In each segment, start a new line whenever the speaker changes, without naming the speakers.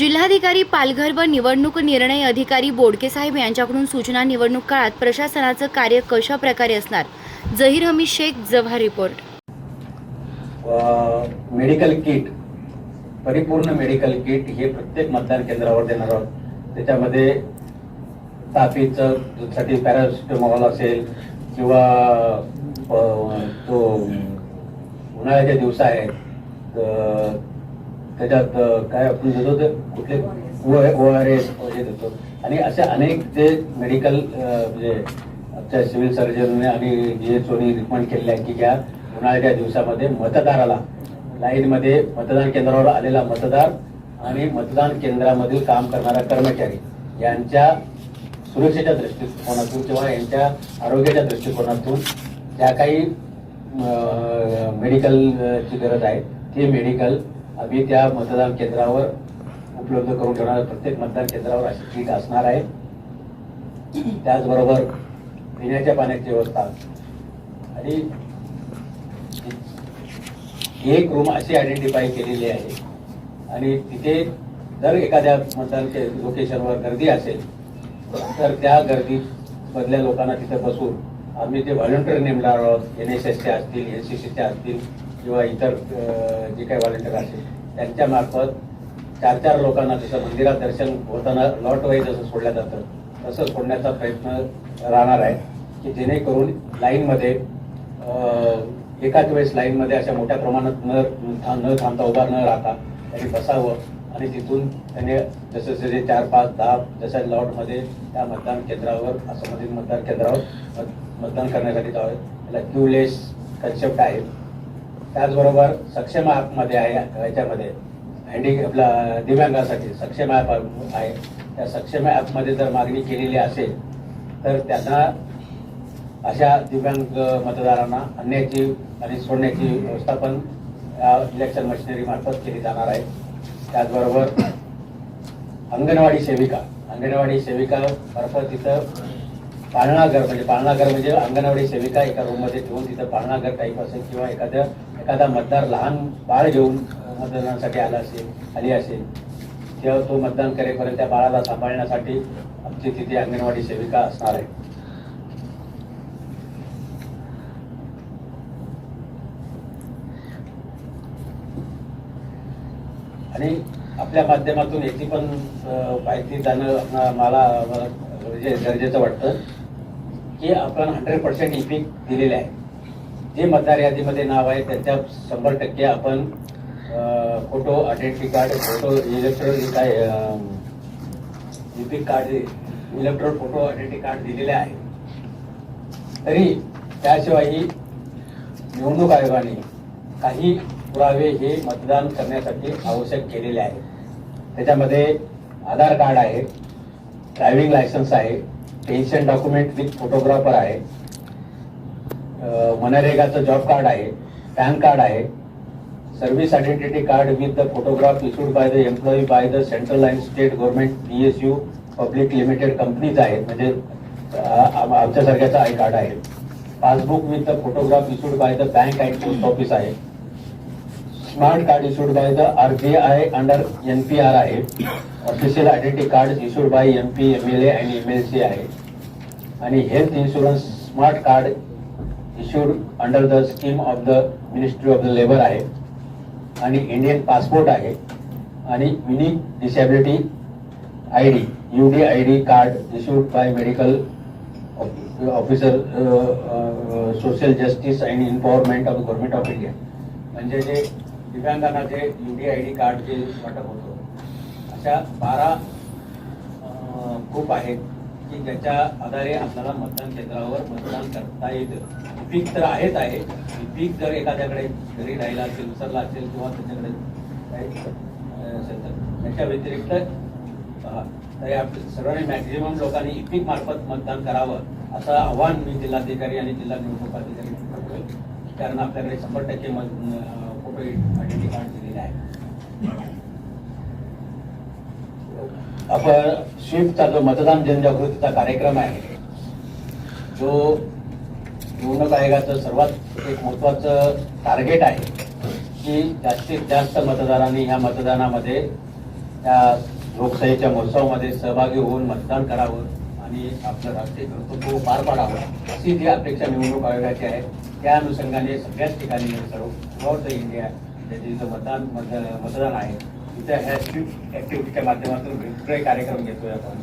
जिल्हाधिकारी पालघर व निवडणूक निर्णय अधिकारी बोडके साहेब यांच्याकडून सूचना निवडणूक काळात प्रशासनाचं कार्य कशा प्रकारे असणार? Zaheer Hami Shaikh Jawhar report.
Medical kit परिपूर्ण मेडिकल किट हे प्रत्येक मतदान केंद्रावर देणार आहोत. त्याच्यामध्ये तापीचं साठी पॅरासिटामॉल असेल किंवा तो उन्हाळ्याचे दिवस आहेत त्याच्यात काय आपण देतो ते कुठले ओ आर एस वगैरे देतो. आणि असे अनेक जे मेडिकल म्हणजे आमच्या सिव्हिल सर्जनने आणि जी सोनी रिकमेंड केलेले आहे की या उन्हाळ्याच्या दिवसामध्ये मतदाराला लाईनमध्ये मतदान केंद्रावर आलेला मतदार आणि मतदान केंद्रामधील काम करणारा कर्मचारी यांच्या सुरक्षेच्या दृष्टिकोनातून किंवा यांच्या आरोग्याच्या दृष्टिकोनातून ज्या काही मेडिकलची गरज आहे ते मेडिकल आम्ही त्या मतदान केंद्रावर उपलब्ध करून ठेवणार प्रत्येक मतदान केंद्रावर अशी किट असणार आहे. त्याचबरोबर पिण्याच्या पाण्याची व्यवस्था. आणि एक रूम अशी आयडेंटिफाय केलेली आहे. आणि तिथे जर एखाद्या मतदान लोकेशनवर गर्दी असेल तर त्या गर्दी मधल्या लोकांना तिथे बसून आम्ही ते व्हॉलंटियर नेमणार आहोत. एन एस एसचे असतील एन सी सीचे असतील किंवा इतर जे काही व्हॉलंटियर असतील. त्यांच्या मार्फत चार चार लोकांना जसं मंदिरात दर्शन होताना लॉट वाईज जसं सोडलं जातं. तसं सोडण्याचा प्रयत्न राहणार आहे की जेणेकरून लाईनमध्ये एकाच वेळेस लाईनमध्ये अशा मोठ्या प्रमाणात न न थांबता उभा न राहता त्यांनी बसावं आणि तिथून त्याने जसे जसे चार पाच दहा जशा लॉटमध्ये त्या मतदान केंद्रावर आसाममधील म्हणजे मतदान केंद्रावर मत- मतदान करण्यासाठी जावं. याला क्यूलेस कन्सेप्ट आहे. त्याचबरोबर सक्षम ॲपमध्ये आहे याच्यामध्ये. हँडी आपला दिव्यांगासाठी सक्षम ॲप आहे. त्या सक्षम ॲपमध्ये जर मागणी केलेली असेल तर त्यांना अशा दिव्यांग मतदारांना आणण्याची आणि सोडण्याची व्यवस्थापन या इलेक्शन मशिनरी मार्फत केली जाणार आहे. त्याचबरोबर अंगणवाडी सेविका अंगणवाडी सेविका मार्फत तिथं पाळणाघर म्हणजे पाळणाघर म्हणजे अंगणवाडी सेविका एका रूममध्ये ठेवून तिथं पाळणाघर टाईप असेल किंवा एखाद्या एखादा मतदार लहान बाळ घेऊन मतदानासाठी आला असेल आली असेल तेव्हा तो मतदान करेपर्यंत त्या बाळाला सांभाळण्यासाठी आमची तिथे अंगणवाडी सेविका असणार आहे. आणि आपल्या माध्यमातून याची पण माहिती जाणं मला म्हणजे गरजेचं वाटतं की आपण हंड्रेड पर्सेंट इफिक दिलेले आहे. जे मतदार यादीमध्ये नाव आहे त्याच्या शंभर टक्के आपण photo identity card photo electronic काय EPIC card electron photo identity card दिलेले आहे. तरी त्याशिवायही निवडणूक आयोगाने काही पुरावे हे मतदान करण्यासाठी आवश्यक केलेले आहे त्याच्यामध्ये आधार कार्ड आहे ड्रायव्हिंग लायसन्स आहे पेन्शन डॉक्युमेंट विथ फोटोग्राफर आहे. मनरेगाचं जॉब कार्ड आहे पॅन कार्ड आहे. Service identity card with the photograph issued by the employee by the central and state government P S U public limited companies आहेत. म्हणजे आमच्यासारख्याचं I card आहे. Passbook with the photograph issued by the bank and post office आहे. Smart card issued by the RBI under NPR आहे. Official identity card issued by M P M L A आणि M L C आहे. आणि health insurance smart card issued under the scheme of the ministry of the labour आहे आणि Indian passport आहे आणि unique disability I D U D I D card issued by medical officer social justice and empowerment of government of India म्हणजे जे दिव्यांगांना जे U D I D card जे वाटप होतं अशा बारा ग्रुप आहेत की ज्याच्या आधारे आपल्याला मतदान केंद्रावर मतदान करता येतं. पीक तर आहेच आहे. पीक जर एखाद्याकडे घरी राहिला असेल विसरला असेल किंवा त्याच्याकडे काही असेल तर त्याच्या व्यतिरिक्त तरी आपल्या सर्वांनी मॅक्झिमम लोकांनी इपिक मार्फत मतदान करावं असं आव्हान मी जिल्हाधिकारी आणि जिल्हा निवडणूक अधिकारी करतोय. कारण आपल्याकडे शंभर टक्के मत फोटो आयडेंटिटी कार्ड दिलेले आहे. आपण स्विफ्टचा जो मतदान जनजागृतीचा कार्यक्रम आहे जो निवडणूक आयोगाचं सर्वात एक महत्वाचं टार्गेट आहे की जास्तीत जास्त मतदारांनी ह्या मतदानामध्ये त्या लोकशाहीच्या महोत्सवामध्ये सहभागी होऊन मतदान करावं आणि आपलं राष्ट्रीय कर्तृत्व पार पाडावं अशी जी अपेक्षा निवडणूक आयोगाची आहे त्या अनुषंगाने सगळ्याच ठिकाणी सर्व थ्रुआउट द इंडिया जे मतदान मत- मतदान आहे त्या ह्या ऍक्टिव्हिटीच्या माध्यमातून वेगवेगळे कार्यक्रम घेतोय आपण.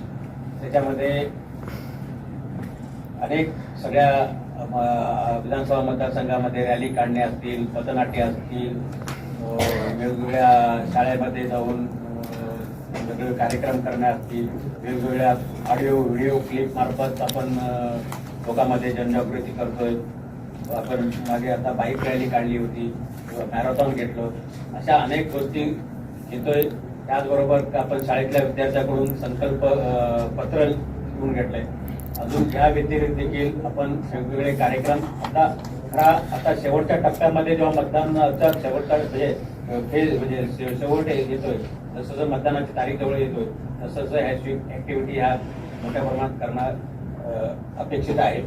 त्याच्यामध्ये अनेक सगळ्या विधानसभा मतदारसंघामध्ये रॅली काढणे असतील पथनाट्य असतील वेगवेगळ्या शाळेमध्ये जाऊन वेगवेगळे कार्यक्रम करणे असतील वेगवेगळ्या ऑडिओ व्हिडिओ क्लिप मार्फत आपण लोकांमध्ये जनजागृती करतोय. आपण मागे आता बाईक रॅली काढली होती मॅरेथॉन घेतलं. अशा अनेक गोष्टी घेतोय त्याचबरोबर आपण शाळेतल्या विद्यार्थ्याकडून संकल्प पत्र लिहून घेतलंय. अजून या व्यतिरिक्त देखील आपण वेगवेगळे कार्यक्रम. आता खरा आता शेवटच्या टप्प्यामध्ये जेव्हा मतदानाचा शेवटचा म्हणजे फेज म्हणजे शेवट येतोय जसं जसं मतदानाची तारीख जवळ येतोय तसं तसं ह्या ऍक्टिव्हिटी ह्या मोठ्या प्रमाणात करणार अपेक्षित आहे.